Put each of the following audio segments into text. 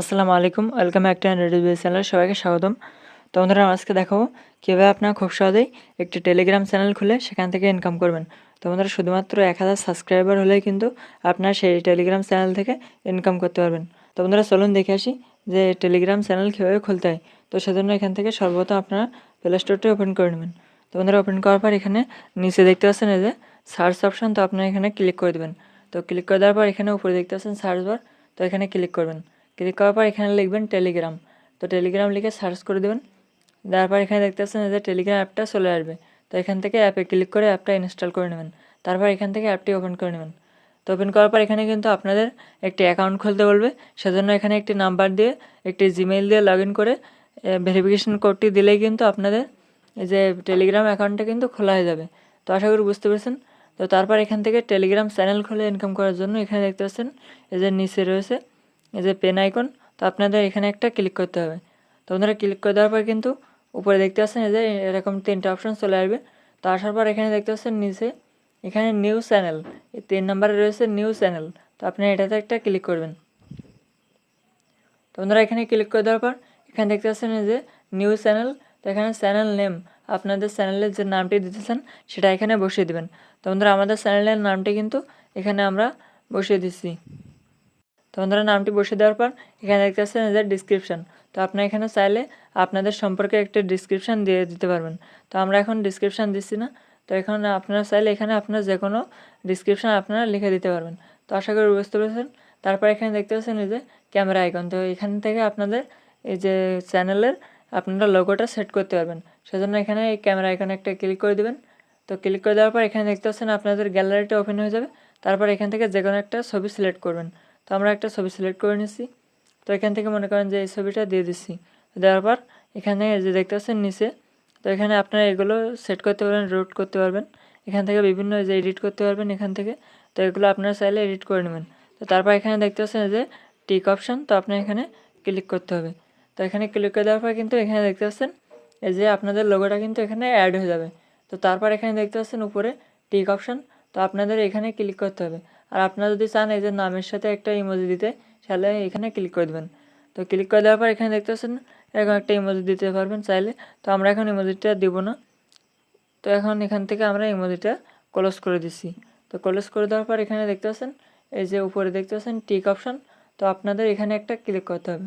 আসসালামু আলাইকুম, welcome back to radio channel, সবাইকে স্বাগতম। তো বন্ধুরা, আজকে দেখাবো কীভাবে আপনারা খুব সহজেই একটি টেলিগ্রাম চ্যানেল খুলে সেখান থেকে ইনকাম করবেন। তো বন্ধুরা, শুধুমাত্র এক হাজার সাবস্ক্রাইবার হলেই কিন্তু আপনারা সেই টেলিগ্রাম চ্যানেল থেকে ইনকাম করতে পারবেন। তো বন্ধুরা, চলুন দেখে আসি যে টেলিগ্রাম চ্যানেল কীভাবে খুলতে হয়। তো সেজন্য এখান থেকে সর্বপ্রথম আপনারা প্লে স্টোরটি ওপেন করে নেবেন। তো বন্ধুরা ওপেন করার পর এখানে নিচে দেখতে পাচ্ছেন এই যে সার্চ অপশন তো আপনারা এখানে ক্লিক করে দেবেন। তো ক্লিক করে দেওয়ার পর এখানে উপরে দেখতে পাচ্ছেন সার্চ বার তো এখানে ক্লিক করবেন। ক্লিক করার পর এখানে লিখবেন টেলিগ্রাম তো টেলিগ্রাম লিখে সার্চ করে দেবেন। তারপর এখানে দেখতে পাচ্ছেন যে টেলিগ্রাম অ্যাপটা চলে আসবে। তো এখান থেকে অ্যাপে ক্লিক করে অ্যাপটা ইনস্টল করে নেবেন। তারপর এখান থেকে অ্যাপটি ওপেন করে নেবেন। তো ওপেন করার পর এখানে কিন্তু আপনাদের একটি অ্যাকাউন্ট খুলতে বলবে। সেজন্য এখানে একটি নাম্বার দিয়ে, একটি জিমেইল দিয়ে লগ ইন করে ভেরিফিকেশন কোডটি দিলেই কিন্তু আপনাদের যে টেলিগ্রাম অ্যাকাউন্টটা কিন্তু খোলা হয়ে যাবে। তো আশা করি বুঝতে পেরেছেন। তো তারপর এখান থেকে টেলিগ্রাম চ্যানেল খুলে ইনকাম করার জন্য এখানে দেখতে পাচ্ছেন, এই যে নিচে রয়েছে। এই যে পেন আইকন তো আপনাদের এখানে একটা ক্লিক করতে হবে। তো আপনারা ক্লিক করে দেওয়ার পর কিন্তু উপরে দেখতে পাচ্ছেন এই যে এরকম তিনটা অপশন চলে আসবে। তো আসার পর এখানে দেখতে পাচ্ছেন নিচে এখানে নিউ চ্যানেল এই তিন নম্বরে রয়েছে নিউ চ্যানেল তো আপনি এটাতে একটা ক্লিক করবেন। তো বন্ধুরা এখানে ক্লিক করে দেওয়ার পর এখানে দেখতে পাচ্ছেন যে নিউ চ্যানেল তো এখানে চ্যানেল নেম আপনাদের চ্যানেলের যে নামটি দিতেছেন সেটা এখানে বসিয়ে দেবেন। তো আমাদের চ্যানেলের নামটি কিন্তু এখানে আমরা বসিয়ে দিচ্ছি। তো বন্ধুরা, নামটি বসিয়ে দেওয়ার পর এখানে দেখতে পাচ্ছেন যে ডিসক্রিপশান তো আপনি এখানে চাইলে আপনাদের সম্পর্কে একটা ডিসক্রিপশান দিয়ে দিতে পারবেন। তো আমরা এখন ডিসক্রিপশান দিচ্ছি না। তো এখন আপনারা চাইলে এখানে আপনার যে কোনো ডিসক্রিপশান আপনারা লিখে দিতে পারবেন। তো আশা করি বুঝতে পেরেছেন। তারপর এখানে দেখতে পাচ্ছেন এই যে ক্যামেরা আইকন তো এখান থেকে আপনাদের এই যে চ্যানেলের আপনারা লোগোটা সেট করতে পারবেন। সেজন্য এখানে এই ক্যামেরা আইকনে একটা ক্লিক করে দেবেন। তো ক্লিক করে দেওয়ার পর এখানে দেখতে পাচ্ছেন আপনাদের গ্যালারিটা ওপেন হয়ে যাবে। তারপর এখান থেকে যে কোনো একটা ছবি সিলেক্ট করবেন। তো আমরা একটা ছবি সিলেক্ট করে নিচ্ছি তো এখান থেকে মনে করেন যে এই ছবিটা দিয়ে দিচ্ছি দেওয়ার পর এখানে যে দেখতে পাচ্ছেন নিচে, তো এখানে আপনারা এগুলো সেট করতে পারবেন রোড করতে পারবেন। এখান থেকে বিভিন্ন যে এডিট করতে পারবেন এখান থেকে। তো এগুলো আপনারা চাইলে এডিট করে নেবেন। তো তারপর এখানে দেখতে পাচ্ছেন যে টিক অপশান তো আপনার এখানে ক্লিক করতে হবে। তো এখানে ক্লিক করে দেওয়ার পর কিন্তু এখানে দেখতে পাচ্ছেন এই যে আপনাদের লোগোটা কিন্তু এখানে অ্যাড হয়ে যাবে। তো তারপর এখানে দেখতে পাচ্ছেন উপরে টিক অপশান তো আপনাদের এখানে ক্লিক করতে হবে। আর আপনারা যদি চান এই যে নামের সাথে একটা ইমোজি দিতে, তাহলে এখানে ক্লিক করে দেবেন। তো ক্লিক করে দেওয়ার পর এখানে দেখতে পাচ্ছেন, এরকম একটা ইমোজি দিতে পারবেন চাইলে। তো আমরা এখন ইমোজিটা দিব না। তো এখন এখান থেকে আমরা ইমোজিটা ক্লোজ করে দিচ্ছি তো ক্লোজ করে দেওয়ার পর এখানে দেখতে পাচ্ছেন, এই যে উপরে দেখতে পাচ্ছেন টিক অপশান তো আপনাদের এখানে একটা ক্লিক করতে হবে।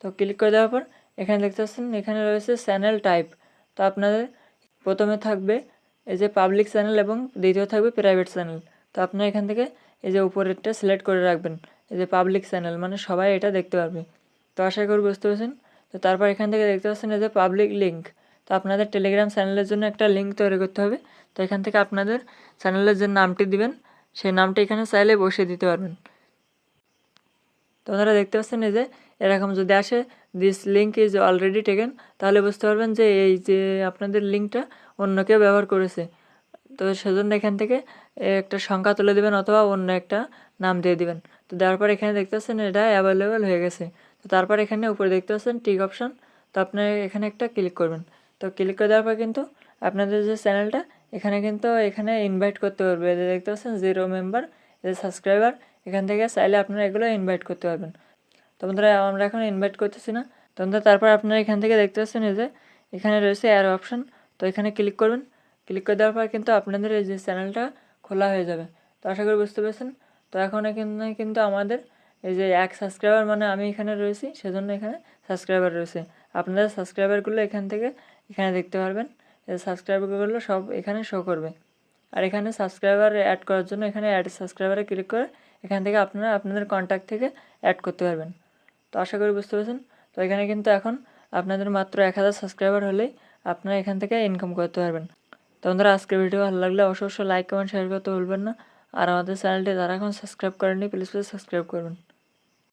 তো ক্লিক করে দেওয়ার পর এখানে দেখতে পাচ্ছেন, এখানে রয়েছে চ্যানেল টাইপ তো আপনাদের প্রথমে থাকবে এই যে পাবলিক চ্যানেল এবং দ্বিতীয় থাকবে প্রাইভেট চ্যানেল তো আপনারা এখান থেকে এই যে উপরেরটা সিলেক্ট করে রাখবেন। এই যে পাবলিক চ্যানেল মানে সবাই এটা দেখতে পারবে। তো আশা করি বুঝতে পারছেন। তো তারপর এখান থেকে দেখতে পাচ্ছেন এই যে পাবলিক লিঙ্ক তো আপনাদের টেলিগ্রাম চ্যানেলের জন্য একটা লিঙ্ক তৈরি করতে হবে। তো এখান থেকে আপনাদের চ্যানেলের যে নামটি দিবেন, সেই নামটি এখানে চাইলে বসিয়ে দিতে পারবেন। তো ওনারা দেখতে পাচ্ছেন এই যে, এরকম যদি আসে this link is already taken তাহলে বুঝতে পারবেন যে এই যে আপনাদের লিঙ্কটা অন্য কেউ ব্যবহার করেছে। তো সেজন্য এখান থেকে একটা সংখ্যা তুলে দেবেন অথবা অন্য একটা নাম দিয়ে দিবেন। তো দেওয়ার পর এখানে দেখতে পাচ্ছেন এটা অ্যাভেলেবেল হয়ে গেছে। তো তারপর এখানে উপরে দেখতে পাচ্ছেন টিক অপশান তো আপনি এখানে একটা ক্লিক করবেন। তো ক্লিক করে দেওয়ার পর কিন্তু আপনাদের যে চ্যানেলটা এখানে কিন্তু এখানে ইনভাইট করতে পারবে। দেখতে পাচ্ছেন জিরো মেম্বার সাবস্ক্রাইবার এখান থেকে চাইলে আপনারা এগুলো ইনভাইট করতে পারবেন। তো বন্ধুরা, আমরা এখন ইনভাইট করতেছি না। তো বন্ধুরা, তারপর আপনারা এখান থেকে দেখতে পাচ্ছেন যে, এখানে রয়েছে অ্যার অপশান তো এখানে ক্লিক করবেন। ক্লিক করে দেওয়ার পর কিন্তু আপনাদের এই যে চ্যানেলটা খোলা হয়ে যাবে। তো আশা করি বুঝতে পেরেছেন। তো এখন এখানে কিন্তু আমাদের এই যে এক সাবস্ক্রাইবার মানে আমি এখানে রয়েছি, সেজন্য এখানে সাবস্ক্রাইবার রয়েছে। আপনাদের সাবস্ক্রাইবারগুলো এখান থেকে এখানে দেখতে পারবেন। সাবস্ক্রাইবারগুলো সব এখানে শো করবে। আর এখানে সাবস্ক্রাইবার অ্যাড করার জন্য এখানে অ্যাড সাবস্ক্রাইবারে ক্লিক করে এখান থেকে আপনারা আপনাদের কন্ট্যাক্ট থেকে অ্যাড করতে পারবেন। তো আশা করি বুঝতে পারছেন? তো এখানে কিন্তু এখন আপনাদের মাত্র এক হাজার সাবস্ক্রাইবার হলেই আপনারা এখান থেকে ইনকাম করতে পারবেন। তো বন্ধুরা, আজকের ভিডিও ভালো লাগলে অবশ্যই লাইক কমেন্ট শেয়ার করতে ভুলবেন না। আর আমাদের চ্যানেলটি যারা এখন সাবস্ক্রাইব করেননি প্লিজ প্লিজ সাবস্ক্রাইব করবেন।